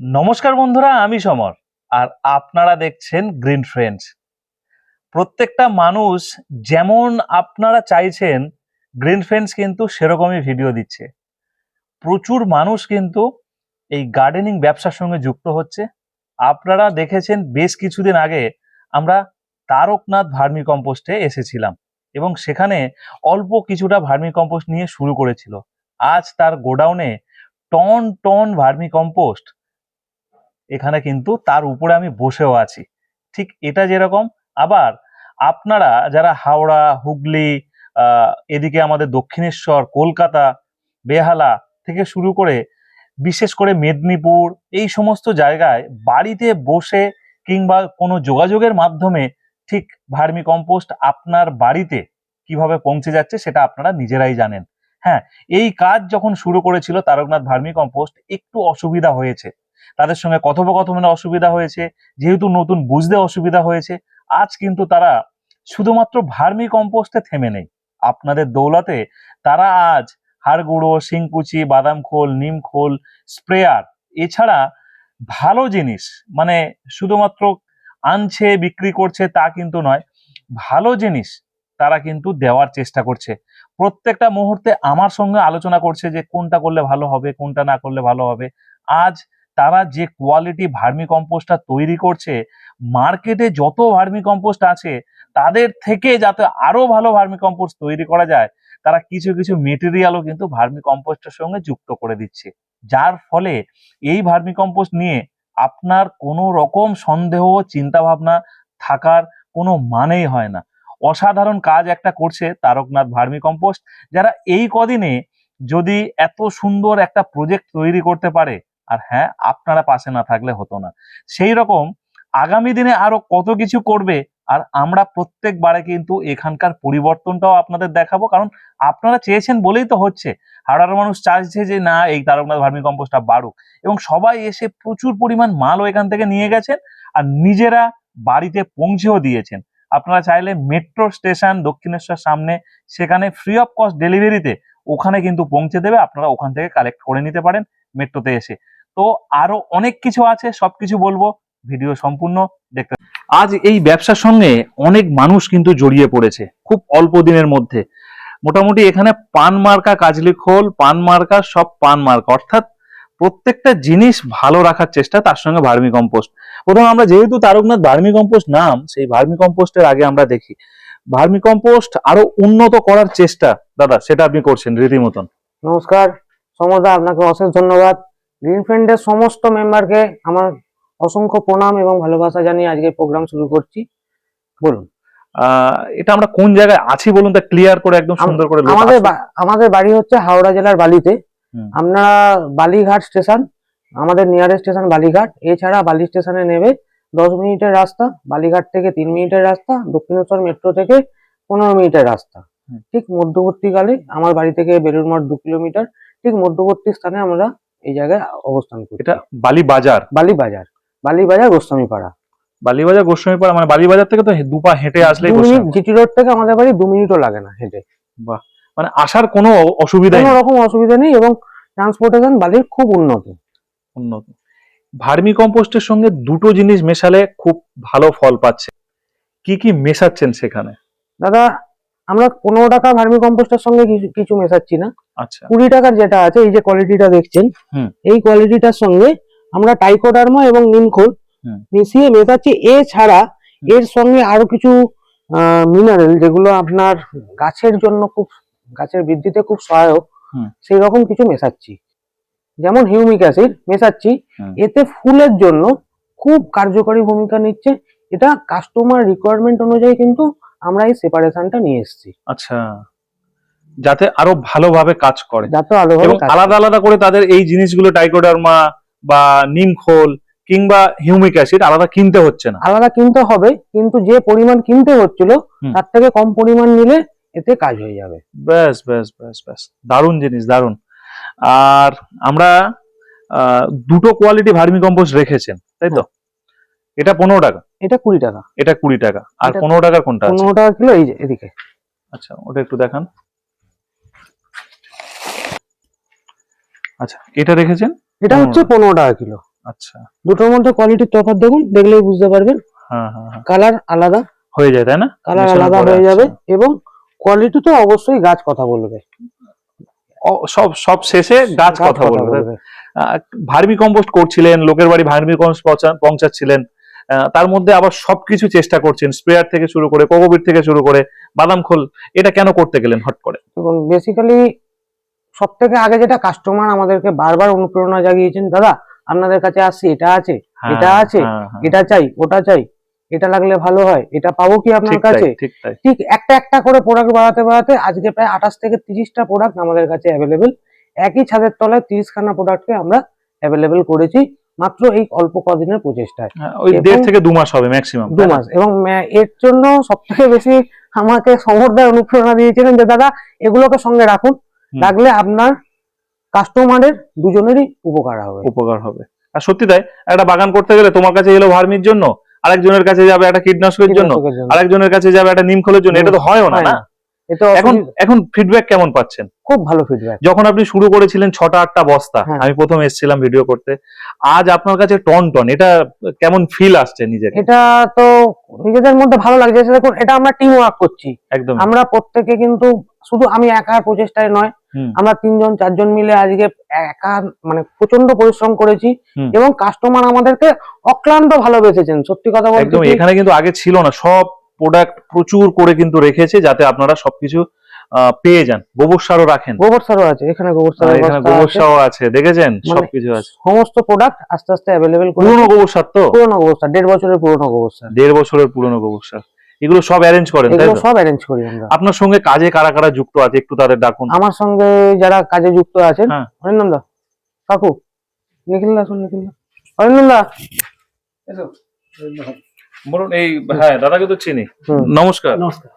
নমস্কার বন্ধুরা, আমি সমর, আর আপনারা দেখছেন গ্রিন ফ্রেন্ডস প্রত্যেকটা মানুষ যেমন আপনারা চাইছেন গ্রিন ফ্রেন্ডস কিন্তু সেরকমই ভিডিও দিচ্ছে। প্রচুর মানুষ কিন্তু এই গার্ডেনিং ব্যবসার সঙ্গে যুক্ত হচ্ছে। আপনারা দেখেছেন বেশ কিছুদিন আগে আমরা তারকনাথ ভার্মি কম্পোস্টে এসেছিলাম এবং সেখানে অল্প কিছুটা ভার্মি কম্পোস্ট নিয়ে শুরু করেছিল। আজ তার গোডাউনে টন টন ভার্মি কম্পোস্ট এখানে কিন্তু তার উপরে আমি বসেও আছি। ঠিক এটা যেরকম, আবার আপনারা যারা হাওড়া, হুগলি এদিকে আমাদের দক্ষিণেশ্বর, কলকাতা, বেহালা থেকে শুরু করে বিশেষ করে মেদিনীপুর, এই সমস্ত জায়গায় বাড়িতে বসে কিংবা কোনো যোগাযোগের মাধ্যমে ঠিক ভার্মি কম্পোস্ট আপনার বাড়িতে কীভাবে পৌঁছে যাচ্ছে সেটা আপনারা নিজেরাই জানেন। হ্যাঁ এই কাজ যখন শুরু করেছিল তারকনাথ ভার্মি কম্পোস্ট, একটু অসুবিধা হয়েছে। তাদের সঙ্গে কথোপকথনে অসুবিধা হয়েছে, যেহেতু নতুন বুঝতে অসুবিধা হয়েছে, আজ কিন্তু তারা শুধুমাত্র ভার্মি কম্পোস্টে থেমে নেই। আপনাদের দৌলতে তারা আজ হাড় গুঁড়ো শিংকুচি, বাদাম খোল, নিম খোল, স্প্রেয়ার এছাড়া ভালো জিনিস মানে শুধুমাত্র আনছে, বিক্রি করছে তা কিন্তু নয়, ভালো জিনিস তারা কিন্তু দেওয়ার চেষ্টা করছে। প্রত্যেকটা মুহূর্তে আমার সঙ্গে আলোচনা করছে যে কোনটা করলে ভালো হবে, কোনটা না করলে ভালো হবে। আজ তারা যে কোয়ালিটি ভার্মি কম্পোস্টটা তৈরি করছে, মার্কেটে যত ভার্মি কম্পোস্ট আছে, তাদের থেকে যাতে আরও ভালো ভার্মি কম্পোস্ট তৈরি করা যায়, তারা কিছু কিছু মেটেরিয়ালও কিন্তু ভার্মি কম্পোস্টের সঙ্গে যুক্ত করে দিচ্ছে। যার ফলে এই ভার্মি কম্পোস্ট নিয়ে আপনার কোনো রকম সন্দেহ চিন্তা ভাবনা থাকার কোনো মানেই হয় না। অসাধারণ কাজ একটা করছে তারকনাথ ভার্মি কম্পোস্ট, যারা এই কদিনে যদি এত সুন্দর একটা প্রজেক্ট তৈরি করতে পারে আর হ্যাঁ আপনারা পাশে না থাকলে হতো না। সেই রকম আগামী দিনে আরও কত কিছু করবে আর আমরা প্রত্যেকবারে কিন্তু এখানকার পরিবর্তনটাও আপনাদের দেখাবো। কারণ আপনারা চেয়েছেন বলেই তো হচ্ছে। হাওড়ার মানুষ চাইছে যে, না, এই তারকনাথ ভার্মি কম্পোস্টটা বাড়ুক। এবং সবাই এসে প্রচুর পরিমাণ মালও এখান থেকে নিয়ে গেছেন আর নিজেরা বাড়িতে পৌঁছেও দিয়েছেন। আপনারা চাইলে মেট্রো স্টেশন দক্ষিণেশ্বর সামনে, সেখানে ফ্রি অফ কস্ট ডেলিভারিতে ওখানে কিন্তু পৌঁছে দেবে। আপনারা ওখান থেকে কালেক্ট করে নিতে পারেন মেট্রোতে এসে। তো আরও অনেক কিছু আছে, সবকিছু বলব, ভিডিও সম্পূর্ণ দেখতে আজ এই ব্যবসার সঙ্গে অনেক মানুষ কিন্তু জড়িয়ে পড়েছে, খুব অল্প দিনের মধ্যে। মোটামুটি এখানে পান মার্কা, কাজলি খোল, পান মার্কা, সব পান মার্কা। অর্থাৎ প্রত্যেকটা জিনিস ভালো রাখার চেষ্টা, তার সঙ্গে ভার্মি কম্পোস্ট। প্রথম আমরা যেহেতু তারকনাথ ভার্মি কম্পোস্ট নাম, সেই ভার্মি কম্পোস্টের আগে আমরা দেখি। ভার্মি কম্পোস্ট আরও উন্নত করার চেষ্টা, দাদা, সেটা আপনি করছেন রীতিমতন। নমস্কার সমদা আপনাকে অশেষ ধন্যবাদ। গ্রিন ফ্রেন্ডের সমস্ত মেম্বারকে আমার অসংখ্য প্রণাম এবং ভালোবাসা জানিয়ে আজকে প্রোগ্রাম শুরু করছি। বলুন। এটা আমরা কোন জায়গায় আছি বলুন তা ক্লিয়ার করে একদম সুন্দর করে আমাদের আমাদের বাড়ি হচ্ছে হাওড়া জেলার বালিতে। আপনারা বালিঘাট স্টেশন আমাদের নিয়ারেস্ট স্টেশন বালিঘাট। এছাড়া বালি স্টেশনে নেবে দশ মিনিটের রাস্তা বালিঘাট থেকে তিন মিনিটের রাস্তা দক্ষিণেশ্বর মেট্রো থেকে পনেরো মিনিটের রাস্তা। ঠিক মধ্যবর্তীকালে আমার বাড়ি থেকে বেলুর মঠ দু কিলোমিটার ঠিক মধ্যবর্তী স্থানে আমরা এই জায়গায় অবস্থান করি এটা বালি বাজার বালি বাজার বালি বাজার গোস্বামী পাড়া বালি বাজার গোস্বামীপাড়া মানে বালি বাজার থেকে তো দুপা হেঁটে আসলেই দু জিটি রোড থেকে আমাদের বাড়ি দু মিনিটও লাগে না হেঁটে। বাহ। মানে আসার কোনো অসুবিধা কোনো রকম অসুবিধা নেই এবং ট্রান্সপোর্টেশন বালির খুব উন্নত। উন্নত। ভার্মি কম্পোস্টের সঙ্গে দুটো জিনিস মেশালে খুব ভালো ফল পাচ্ছে। কি কি মেশাচ্ছেন সেখানে? দাদা আমরা পনেরো টাকা ভার্মি কম্পোস্টের সঙ্গে কিছু কিছু মেশাচ্ছি না। আচ্ছা। কুড়ি টাকার যেটা আছে এই যে কোয়ালিটিটা দেখছেন এই কোয়ালিটিটার সঙ্গে আমরা টাইকোডার্মা এবং নিমখোল মিশিয়ে মেশাচ্ছি। এছাড়া এর সঙ্গে আরও কিছু মিনারেল যেগুলো আপনার গাছের জন্য খুব গাছের বৃদ্ধিতে খুব সহায়ক। সেই রকম কিছু মেশাচ্ছি। যেমন হিউমিক অ্যাসিড মেশাচ্ছি। এতে ফুলের জন্য খুব কার্যকরী ভূমিকা নিচ্ছে। এটা কাস্টমার রিকোয়ারমেন্ট অনুযায়ী কিন্তু আমরা এই সেপারেশনটা নিয়ে এসেছি। আচ্ছা। যাতে আরও ভালোভাবে কাজ করে। যাতে এবং আলাদা আলাদা করে তাদের এই জিনিসগুলো টাইকোডার্মা বা নিমখোল কিংবা হিউমিক অ্যাসিড আলাদা কিনতে হচ্ছে না। আলাদা কিনতে হবে কিন্তু যে পরিমাণ কিনতে হচ্ছিল তার থেকে কম পরিমাণ নিলে এতে কাজ হয়ে যাবে। ব্যাস ব্যাস ব্যাস ব্যাস। দারুণ জিনিস দারুণ। আর আমরা দুটো কোয়ালিটি ভার্মি কম্পোস্ট রেখেছেন তাই তো? এটা পনেরো টাকা। এটা কুড়ি টাকা। এটা কুড়ি টাকা। আর পনেরো টাকার কোনটা পনেরো টাকা কিলো এই যে এদিকে। আচ্ছা ওটা একটু দেখান। আচ্ছা এটা রেখেছেন? এটা হচ্ছে পনেরো টাকা কিলো। আচ্ছা। দুটোর মধ্যে কোয়ালিটির তফাৎ দেখুন দেখলেই বুঝতে পারবেন। হ্যাঁ হ্যাঁ হ্যাঁ। কালার আলাদা। হয়ে যায় তাই না? কালার আলাদা হয়ে যাবে। এবং কোয়ালিটি তো অবশ্যই গাছ কথা বলবে। সব সব শেষে গাছ কথা বলবে। ভার্মি কম্পোস্ট করছিলেন লোকের বাড়ি ভার্মি কম্পোস্ট পৌঁছাচ্ছিলেন। তার মধ্যে আবার সবকিছু চেষ্টা করছেন স্প্রেয়ার থেকে শুরু করে কোকোপিট থেকে শুরু করে বাদাম খোল এটা কেন করতে গেলেন হট করে? দেখুন বেসিক্যালি সব থেকে আগে যেটা কাস্টমার আমাদেরকে বারবার অনুপ্রেরণা জাগিয়েছেন দাদা আপনাদের কাছে আসছি এটা আছে হ্যাঁ, এটা আছে, হ্যাঁ, হ্যাঁ। এটা চাই ওটা চাই এটা লাগলে ভালো হয় এটা পাবো কি আপনার কাছে? ঠিক ঠিক একটা একটা করে প্রোডাক্ট বাড়াতে বাড়াতে আজকে প্রায় আঠাশ থেকে তিরিশটা প্রোডাক্ট আমাদের কাছে অ্যাভেলেবেল একই ছাদের তলায় তিরিশ খানা প্রোডাক্টকে আমরা অ্যাভেলেবেল করেছি। মাত্র এই অল্প কদিনের প্রচেষ্টায়। হ্যাঁ, ওই দেড় থেকে দু মাস হবে ম্যাক্সিমাম দু মাস এবং এর জন্য সব থেকে বেশি আমাকে সমর্দার অনুপ্রেরণা দিয়েছিলেন যে দাদা এগুলোকে সঙ্গে রাখুন। রাখলে আপনার কাস্টমারের দুজনেরই উপকার হবে। উপকার হবে। আর সত্যি তাই একটা বাগান করতে গেলে তোমার কাছে এলো ভার্মির জন্য আরেকজনের কাছে যাবে একটা কীটনাশকের জন্য আরেকজনের কাছে যাবে একটা নিমখোলের জন্য এটা তো হয়ও হয় না? না। এটা এখন এখন ফিডব্যাক কেমন পাচ্ছেন? খুব ভালো ফিডব্যাক যখন আপনি শুরু করেছিলেন ছটা আটটা বস্তা হ্যাঁ। আমি প্রথম এসেছিলাম ভিডিও করতে আজ আপনার কাছে টন টন এটা কেমন ফিল আসছে নিজের? এটা তো নিজেদের মধ্যে ভালো লাগছে দেখুন এটা আমরা টিম ওয়ার্ক করছি। একদম। আমরা প্রত্যেকে কিন্তু শুধু আমি একার প্রচেষ্টায় নয় আমরা তিনজন চারজন মিলে আজকে একা মানে প্রচণ্ড পরিশ্রম করেছি এবং কাস্টমার আমাদেরকে অক্লান্ত ভালোবেসেছেন সত্যি কথা বলতে এখানে কিন্তু আগে ছিল না সব প্রোডাক্ট প্রচুর করে কিন্তু রেখেছে যাতে আপনারা সবকিছু পেয়ে যান। গোবর সারও রাখেন। গোবর সারও আছে এখানে গোবর এখানে গোবর আছে। সারও আছে দেখেছেন? মানে সবকিছু আছে। সমস্ত প্রোডাক্ট আস্তে আস্তে অ্যাভেলেবেল পুরনো গোবর সার তো? পুরোনো গোবর সার দেড় বছরের পুরোনো গোবর সার। দেড় বছরের পুরনো গোবর সার। এগুলো সব অ্যারেঞ্জ করেন তাই এগুলো সব অ্যারেঞ্জ করি আমরা। আপনার সঙ্গে কাজে কারা কারা যুক্ত আছে একটু তাদের ডাকুন। আমার সঙ্গে যারা কাজে যুক্ত আছেন হ্যাঁ। অরিন্দম কাকু নিখিল দা শুন নিখিল দা অরিন্দম দা বলুন এই হ্যাঁ দাদাকে তো চিনি। নমস্কার। নমস্কার।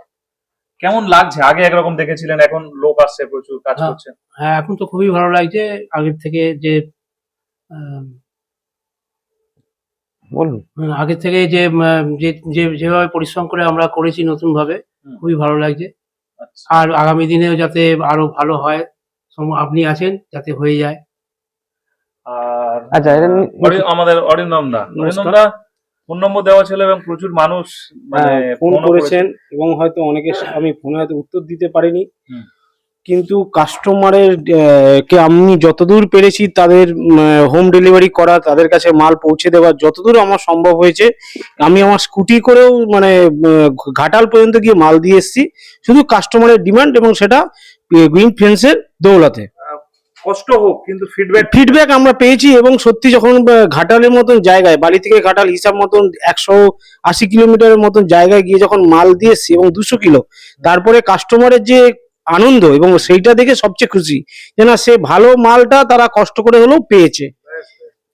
কেমন লাগছে? আগে একরকম দেখেছিলেন এখন লোক আসছে প্রচুর কাজ হ্যাঁ। করছে। হ্যাঁ এখন তো খুবই ভালো লাগছে আগের থেকে যে বলুন। আগের থেকে যে যে যে- যেভাবে পরিশ্রম করে আমরা করেছি নতুন ভাবে খুবই ভালো লাগছে। আচ্ছা। আর আগামী দিনেও যাতে আরও ভালো হয় আপনি আছেন যাতে হয়ে যায়। আর আচ্ছা, আমাদের অরিন্দম দা। অরিন্দম দা ফোন নম্বর দেওয়া ছিল এবং প্রচুর মানুষ মানে হ্যাঁ, ফোন করেছেন এবং হয়তো অনেকে আমি ফোনে হয়তো উত্তর দিতে পারিনি। কিন্তু কাস্টমারের কে আমি যতদূর পেরেছি তাদের হোম ডেলিভারি করা তাদের কাছে মাল পৌঁছে দেওয়া যতদূর আমার সম্ভব হয়েছে। আমি আমার স্কুটি করেও মানে ঘাটাল পর্যন্ত গিয়ে মাল দিয়ে এসেছি। শুধু কাস্টমারের ডিমান্ড এবং সেটা গ্রিন ফেন্সের দৌলাতে। কষ্ট হোক কিন্তু ফিডব্যাক ফিডব্যাক আমরা পেয়েছি এবং সত্যি যখন ঘাটালের মতন জায়গায় বাড়ি থেকে ঘাটাল হিসাব মতন একশো আশি কিলোমিটারের মতন জায়গায় গিয়ে যখন মাল দিয়ে এসছি এবং দুশো কিলো তারপরে কাস্টমারের যে আনন্দ এবং সেইটা দেখে সবচেয়ে খুশি যে না সে ভালো মালটা তারা কষ্ট করে হলেও পেয়েছে।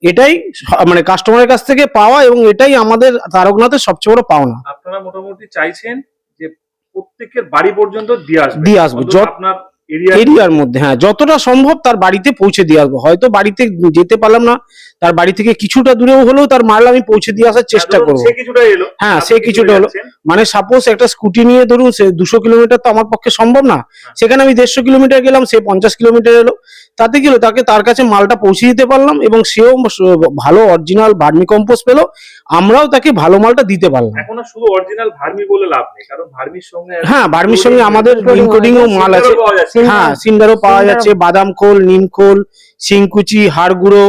এটাই মানে কাস্টমারের কাছ থেকে পাওয়া এবং এটাই আমাদের তারকনাথের সবচেয়ে বড় পাওনা। আপনারা মোটামুটি চাইছেন যে প্রত্যেকের বাড়ি পর্যন্ত দিয়ে আসবে দিয়ে আসব। আপনার এরিয়ার মধ্যে হ্যাঁ যতটা সম্ভব তার বাড়িতে পৌঁছে দিয়ে আসব। হয়তো বাড়িতে যেতে পারলাম না তার বাড়ি থেকে কিছুটা দূরেও হলেও তার মাল আমি পৌঁছে দিয়ে আসার চেষ্টা করব। সে কিছুটা এলো। হ্যাঁ, সে কিছুটা হলো। মানে সাপোজ একটা স্কুটি নিয়ে ধরুন সে দুশো কিলোমিটার তো আমার পক্ষে সম্ভব না। সেখানে আমি দেড়শো কিলোমিটার গেলাম সে পঞ্চাশ কিলোমিটার এলো। তাতে কি হলো? তাকে তার কাছে মালটা পৌঁছে দিতে পারলাম এবং সেও ভালো অরিজিনাল ভার্মি কম্পোস্ট পেল। আমরাও তাকে ভালো মালটা দিতে পারলাম। এখন শুধু অরিজিনাল ভার্মি বলে লাভ নেই কারণ ভার্মির সঙ্গে হ্যাঁ ভার্মির সঙ্গে আমাদের ইনকোডিং ও মাল আছে। হ্যাঁ সিন্ডারও পাওয়া যাচ্ছে। বাদাম খোল নিম খোল শিংকুচি হাড় গুঁড়ো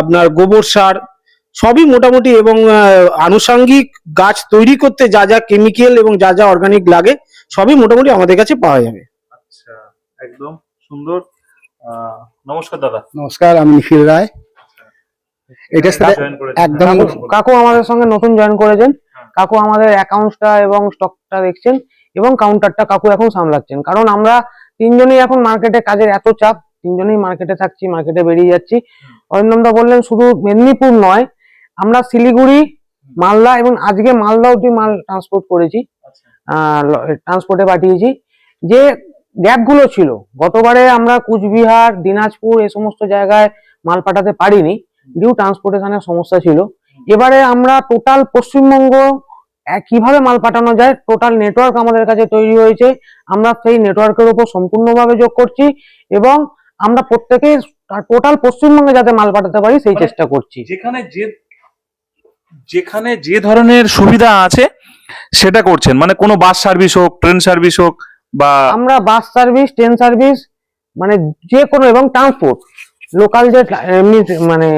আপনার গোবর সার সবই মোটামুটি এবং আনুষাঙ্গিক গাছ তৈরি করতে যা যা কেমিক্যাল এবং যা যা অর্গানিক লাগে সবই মোটামুটি আমাদের কাছে পাওয়া যাবে। আচ্ছা একদম সুন্দর। নমস্কার দাদা। নমস্কার আমি নিখিল রায়। এটার সাথে একদম কাকু আমাদের সঙ্গে নতুন জয়েন করেছেন। হ্যাঁ। কাকু আমাদের অ্যাকাউন্টসটা এবং স্টকটা দেখছেন এবং কাউন্টারটা কাকু এখন সামলাচ্ছেন। কারণ আমরা তিনজনই এখন মার্কেটে কাজের এত চাপ তিনজনই মার্কেটে থাকছি মার্কেটে বেরিয়ে যাচ্ছি। অরিন্দম দা বললেন শুধু মেদিনীপুর নয় আমরা শিলিগুড়ি মালদা এবং আজকে মালদা অব্দি মাল ট্রান্সপোর্ট করেছি আচ্ছা। ট্রান্সপোর্টে পাঠিয়েছি যে গ্যাপগুলো ছিল। গতবারে আমরা কুচবিহার দিনাজপুর এই সমস্ত জায়গায় মাল পাঠাতে পারিনি। ডিউ ট্রান্সপোর্টেশনের সমস্যা ছিল। এবারে আমরা টোটাল পশ্চিমবঙ্গ কীভাবে মাল পাঠানো যায় টোটাল নেটওয়ার্ক আমাদের কাছে তৈরি হয়েছে। আমরা সেই নেটওয়ার্কের উপর সম্পূর্ণভাবে যোগ করছি এবং আমরা প্রত্যেকেই টোটাল পশ্চিমবঙ্গে যাতে মাল পাঠাতে পারি সেই মানে- চেষ্টা করছি। যেখানে যে যেখানে যে ধরনের সুবিধা আছে সেটা করছেন। মানে কোনো বাস সার্ভিস হোক ট্রেন সার্ভিস হোক বা আমরা বাস সার্ভিস ট্রেন সার্ভিস মানে যে কোনো এবং ট্রান্সপোর্ট লোকাল যে এমনি মানে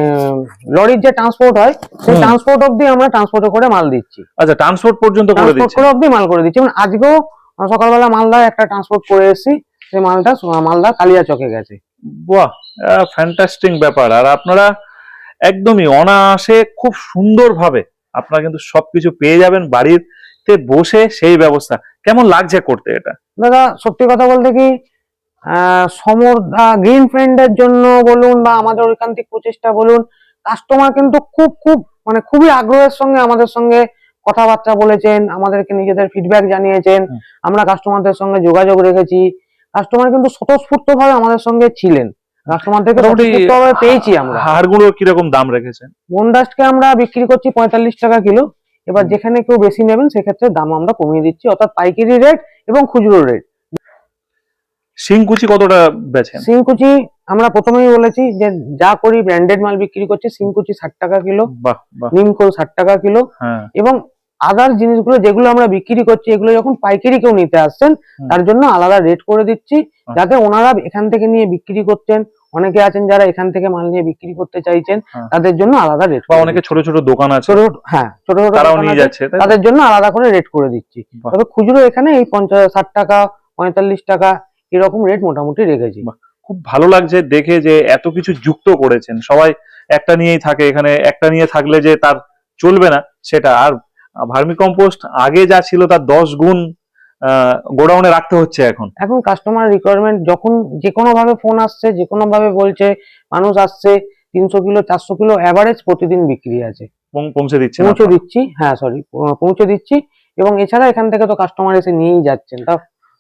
লরির যে ট্রান্সপোর্ট হয় সেই ট্রান্সপোর্ট অব্দি আমরা ট্রান্সপোর্টে করে মাল দিচ্ছি। আচ্ছা ট্রান্সপোর্ট পর্যন্ত করে দিচ্ছি ট্রান্সপোর্ট অব্দি মাল করে দিচ্ছি। মানে আজকেও সকালবেলা মালদা একটা ট্রান্সপোর্ট করে এসেছি সেই মালটা মালদা কালিয়া চকে গেছে। বাহ ফ্যান্টাস্টিং ব্যাপার। আর আপনারা একদমই অনায়াসে খুব সুন্দরভাবে আপনারা কিন্তু সবকিছু পেয়ে যাবেন বাড়িতে বসে সেই ব্যবস্থা। কেমন লাগছে করতে এটা? দাদা সত্যি কথা বলতে কি সমর গ্রিন ফ্রেন্ডের জন্য বলুন বা আমাদের ঐকান্তিক প্রচেষ্টা বলুন কাস্টমার কিন্তু খুব খুব মানে খুবই আগ্রহের সঙ্গে আমাদের সঙ্গে কথাবার্তা বলেছেন আমাদেরকে নিজেদের ফিডব্যাক জানিয়েছেন। আমরা কাস্টমারদের সঙ্গে যোগাযোগ রেখেছি। কাস্টমার কিন্তু স্বতঃস্ফূর্ত ভাবে আমাদের সঙ্গে ছিলেন। মোটামুটি স্বতঃস্ফূর্তভাবে পেয়েছি আমরা। হাড়গুলোর কীরকম দাম রেখেছেন? বনডাস্টকে আমরা বিক্রি করছি পঁয়তাল্লিশ টাকা কিলো। এবার যেখানে কেউ বেশি নেবেন সেক্ষেত্রে দাম আমরা কমিয়ে দিচ্ছি অর্থাৎ পাইকারি রেট এবং খুচরো রেট শিংকুচি কতটা বেছেন সিংকুচি আমরা প্রথমেই বলেছি যে যা করি ব্র্যান্ডেড মাল বিক্রি করছি সিংকুচি ষাট টাকা কিলো নিমকোল ষাট টাকা কিলো হ্যাঁ। এবং আদার জিনিসগুলো যেগুলো আমরা বিক্রি করছি এগুলো যখন পাইকারি কেউ নিতে আসছেন তার জন্য আলাদা রেট করে দিচ্ছি। যাতে ওনারা এখান থেকে নিয়ে বিক্রি করছেন অনেকে আছেন যারা এখান থেকে মাল নিয়ে বিক্রি করতে চাইছেন হ্যাঁ। তাদের জন্য আলাদা রেট বা অনেকে ছোট ছোট দোকান আছে ছোট হ্যাঁ ছোট ছোট তারাও নিয়ে যাচ্ছে তাদের জন্য আলাদা করে রেট করে দিচ্ছি। তবে খুচরো এখানে এই পঞ্চাশ ষাট টাকা পঁয়তাল্লিশ টাকা এরকম রেট মোটামুটি রেখেছি। খুব ভালো লাগছে দেখে যে এত কিছু যুক্ত করেছেন। সবাই একটা নিয়েই থাকে এখানে একটা নিয়ে থাকলে যে তার চলবে না সেটা আর ভার্মি কম্পোস্ট আগে যা ছিল তার দশ গুণ গোডাউনে রাখতে হচ্ছে এখন? এখন কাস্টমার রিকোয়ারমেন্ট যখন যে কোনো ভাবে ফোন আসছে যে কোনো ভাবে বলছে মানুষ আসছে তিনশো কিলো চারশো কিলো অ্যাভারেজ প্রতিদিন বিক্রি আছে। পৌঁছে দিচ্ছেন পৌঁছে দিচ্ছি হ্যাঁ সরি পৌঁছে দিচ্ছি এবং এছাড়া এখান থেকে তো কাস্টমার এসে নিয়েই যাচ্ছেন। তা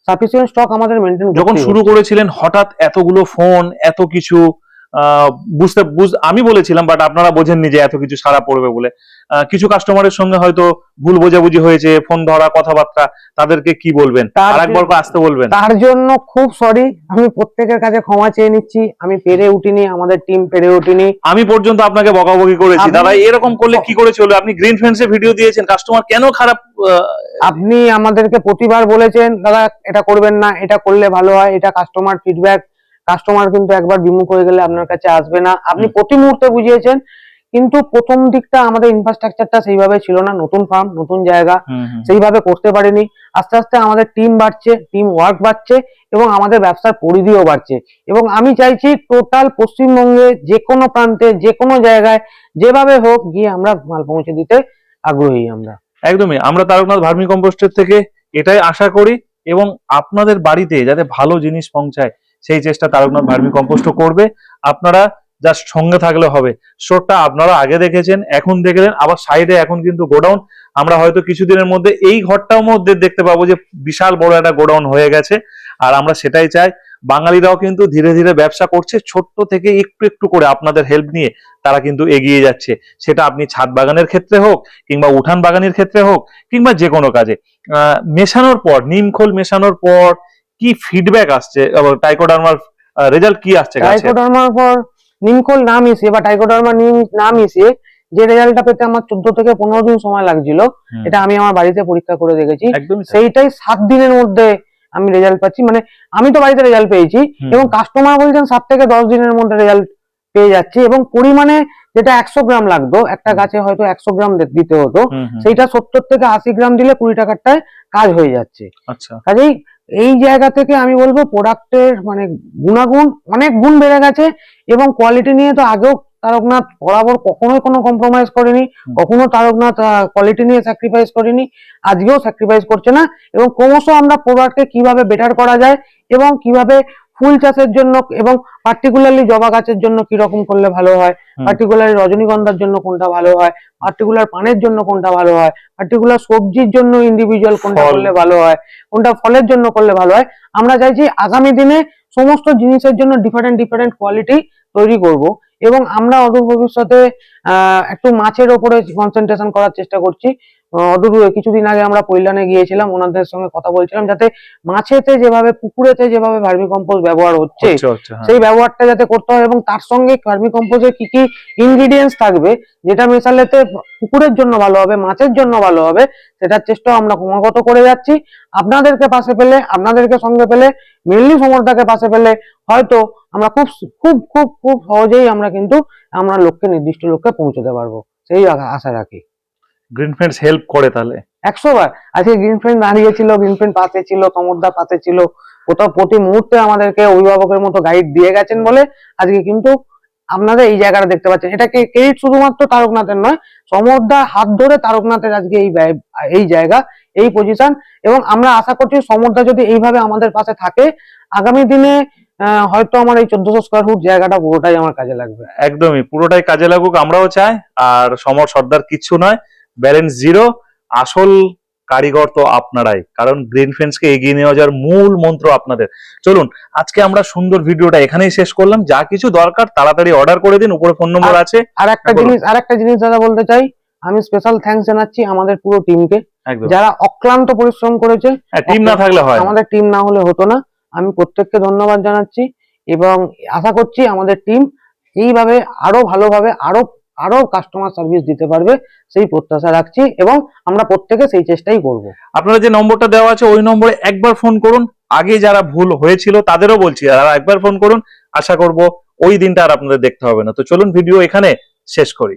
সাফিসিয়েন্ট স্টক আমাদের মেনটেন যখন শুরু করেছিলেন হঠাৎ এতগুলো ফোন এত কিছু বুঝতে বুঝ আমি বলেছিলাম বাট আপনারা বোঝেননি যে এত কিছু সারা পড়বে বলে। কিছু কাস্টমারের সঙ্গে হয়তো ভুল বোঝাবুঝি হয়েছে ফোন ধরা কথাবার্তা তাদেরকে কি বলবেন? তার আর একবার আসতে বলবেন। তার জন্য খুব সরি আমি প্রত্যেকের কাছে ক্ষমা চেয়ে নিচ্ছি আমি পেরে উঠিনি আমাদের টিম পেরে উঠিনি। আমি পর্যন্ত আপনাকে বকাবকি করেছি। দাদা এরকম করলে কি করে চলবে? আপনি গ্রিন ফ্রেন্ডসে ভিডিও দিয়েছেন কাস্টমার কেন খারাপ আপনি আমাদেরকে প্রতিবার বলেছেন দাদা এটা করবেন না এটা করলে ভালো হয় এটা কাস্টমার ফিডব্যাক কাস্টমার কিন্তু একবার বিমুখ হয়ে গেলে আপনার কাছে আসবে না। আপনি প্রতি মুহূর্তে বুঝিয়েছেন কিন্তু প্রথম দিকটা আমাদের ইনফ্রাস্ট্রাকচারটা সেইভাবে ছিল না নতুন ফার্ম নতুন জায়গা। সেইভাবে করতে পারিনি। আস্তে আস্তে আমাদের টিম বাড়ছে টিম ওয়ার্ক বাড়ছে এবং আমাদের ব্যবসার পরিধিও বাড়ছে। এবং আমি চাইছি টোটাল পশ্চিমবঙ্গে যে কোনো প্রান্তে যে কোনো জায়গায় যেভাবে হোক গিয়ে আমরা মাল পৌঁছে দিতে আগ্রহী আমরা। একদমই। আমরা তারকনাথ ভার্মি কম্পোস্টের থেকে এটাই আশা করি এবং আপনাদের বাড়িতে যাতে ভালো জিনিস পৌঁছায় সেই চেষ্টা তারকনাথ ভার্মি কম্পোস্টও করবে। আপনারা জাস্ট সঙ্গে থাকলে হবে। স্টোরটা আপনারা আগে দেখেছেন, এখন দেখলেন, আবার সাইডে এখন কিন্তু গোডাউন। আমরা হয়তো কিছুদিনের মধ্যে এই ঘরটার মধ্যে দেখতে পাবো যে বিশাল বড় একটা গোডাউন হয়ে গেছে। আর আমরা সেটাই চাই। বাঙালিরাও কিন্তু ধীরে ধীরে ব্যবসা করছে। ছোট্ট থেকে একটু একটু করে আপনাদের হেল্প নিয়ে তারা কিন্তু এগিয়ে যাচ্ছে। সেটা আপনি ছাদ বাগানের ক্ষেত্রে হোক, কিংবা উঠান বাগানের ক্ষেত্রে হোক, কিংবা যে কোনো কাজে মেশানোর পর, নিমখোল মেশানোর পর কি ফিডব্যাক আসছে? টাইকোডার্মার রেজাল্ট কি আসছে টাইকোডার্মার পর নিমকোল না মিশিয়ে বা টাইকোডার্মা নিম না মিশিয়ে যে রেজাল্টটা পেতে আমার চোদ্দ থেকে পনেরো দিন সময় লাগছিল। এটা আমি আমার বাড়িতে পরীক্ষা করে দেখেছি। সেইটাই সাত দিনের মধ্যে আমি রেজাল্ট পাচ্ছি। মানে আমি তো বাড়িতে রেজাল্ট পেয়েছি এবং কাস্টমার বলছেন সাত থেকে দশ দিনের মধ্যে রেজাল্ট পেয়ে যাচ্ছি এবং পরিমাণে যেটা একশো গ্রাম লাগতো একটা গাছে হয়তো একশো গ্রাম দিতে হতো। সেইটা সত্তর থেকে আশি গ্রাম দিলে কুড়ি টাকারটায় কাজ হয়ে যাচ্ছে। আচ্ছা। কাজেই এই জায়গা থেকে আমি বলব প্রোডাক্টের মানে গুণাগুণ অনেক গুণ বেড়ে গেছে এবং কোয়ালিটি নিয়ে তো আগেও তারকনাথ বরাবর কখনোই কোনো কম্প্রোমাইজ করেনি। কখনো তারকনাথ কোয়ালিটি নিয়ে স্যাক্রিফাইস করেনি আজকেও স্যাক্রিফাইস করছে না এবং ক্রমশ আমরা প্রোডাক্টকে কীভাবে বেটার করা যায় এবং কীভাবে ফুল চাষের জন্য এবং পার্টিকুলারলি জবা গাছের জন্য কি রকম করলে ভালো হয়? পার্টিকুলারলি রজনীগন্ধার জন্য কোনটা ভালো হয়? পার্টিকুলার পানের জন্য কোনটা ভালো হয়? পার্টিকুলার সবজির জন্য ইন্ডিভিজুয়াল কোনটা করলে ভালো হয়? কোনটা ফলের জন্য করলে ভালো হয়? আমরা চাইছি আগামী দিনে সমস্ত জিনিসের জন্য ডিফারেন্ট ডিফারেন্ট কোয়ালিটি তৈরি করব এবং আমরা অদূর ভবিষ্যতে আহ, একটু মাছের ওপরে কনসেন্ট্রেশন করার চেষ্টা করছি। অদূর। কিছুদিন আগে আমরা পৈলানে গিয়েছিলাম ওনাদের সঙ্গে কথা বলছিলাম যাতে মাছেতে যেভাবে পুকুরেতে যেভাবে ভার্মি কম্পোস্ট ব্যবহার হচ্ছে হ্যাঁ। সেই ব্যবহারটা যাতে করতে হয় এবং তার সঙ্গে ভার্মি কম্পোজের কি কি ইনগ্রিডিয়েন্টস থাকবে যেটা মেশালেতে পুকুরের জন্য ভালো হবে মাছের জন্য ভালো হবে সেটার চেষ্টা আমরা ক্রমাগত করে যাচ্ছি। আপনাদেরকে পাশে পেলে আপনাদেরকে সঙ্গে পেলে মেনলি সমরটাকে পাশে পেলে হয়তো আমরা খুব খুব খুব খুব সহজেই আমরা কিন্তু আমরা লক্ষ্যে নির্দিষ্ট লক্ষ্যে পৌঁছতে পারব। সেই আশা রাখি। গ্রিন ফ্রেন্ডস হেল্প করে তাহলে? একশো বার। আজকে গ্রিন ফ্রেন্ড দাঁড়িয়ে ছিল গ্রিন ফ্রেন্ড পাশে ছিল সমুদ্র পাশে ছিল। কোথাও প্রতি মুহূর্তে আমাদেরকে অভিভাবকের মতো গাইড দিয়ে গেছেন বলে আজকে কিন্তু আপনারা এই জায়গাটা দেখতে পাচ্ছেন। এটাকে ক্রেডিট শুধুমাত্র তারকনাথের নয় সমুদ্রার হাত ধরে তারকনাথের আজকে এই এই জায়গা এই পজিশন এবং আমরা আশা করছি সমুদ্র যদি এইভাবে আমাদের পাশে থাকে আগামী দিনে হয়তো আমার এই চোদ্দশো স্কোয়ার ফুট জায়গাটা পুরোটাই আমার কাজে লাগবে। একদমই পুরোটাই কাজে লাগুক আমরাও চাই। আর সমর সর্দার কিচ্ছু নয় ব্যালেন্স জিরো। আসল কারিগর তো আপনারাই কারণ গ্রিন ফ্রেন্ডসকে এগিয়ে নিয়ে যাওয়ার মূল মন্ত্র আপনাদের। চলুন আজকে আমরা সুন্দর ভিডিওটা এখানেই শেষ করলাম। যা কিছু দরকার তাড়াতাড়ি অর্ডার করে দিন উপরে ফোন নম্বর আছে। আর একটা হ্যাঁ, জিনিস আর একটা জিনিস দাদা বলতে চাই আমি স্পেশাল থ্যাঙ্কস জানাচ্ছি আমাদের পুরো টিমকে যারা অক্লান্ত পরিশ্রম করেছে টিম না থাকলে হয় আমাদের টিম না হলে হতো না। আমি প্রত্যেককে ধন্যবাদ জানাচ্ছি এবং আশা করছি আমাদের টিম এইভাবে আরও ভালোভাবে আরও আরও কাস্টমার সার্ভিস দিতে পারবে, সেই প্রত্যাশা রাখছি এবং আমরা প্রত্যেকে সেই চেষ্টাই করব। আপনারা যে নম্বরটা দেওয়া আছে, ওই নম্বরে একবার ফোন করুন। আগে যারা ভুল হয়েছিল, তাদেরও বলছি আর একবার ফোন করুন। আশা করব ওই দিনটা আর আপনাদের দেখতে হবে না। তো চলুন ভিডিও এখানে শেষ করি।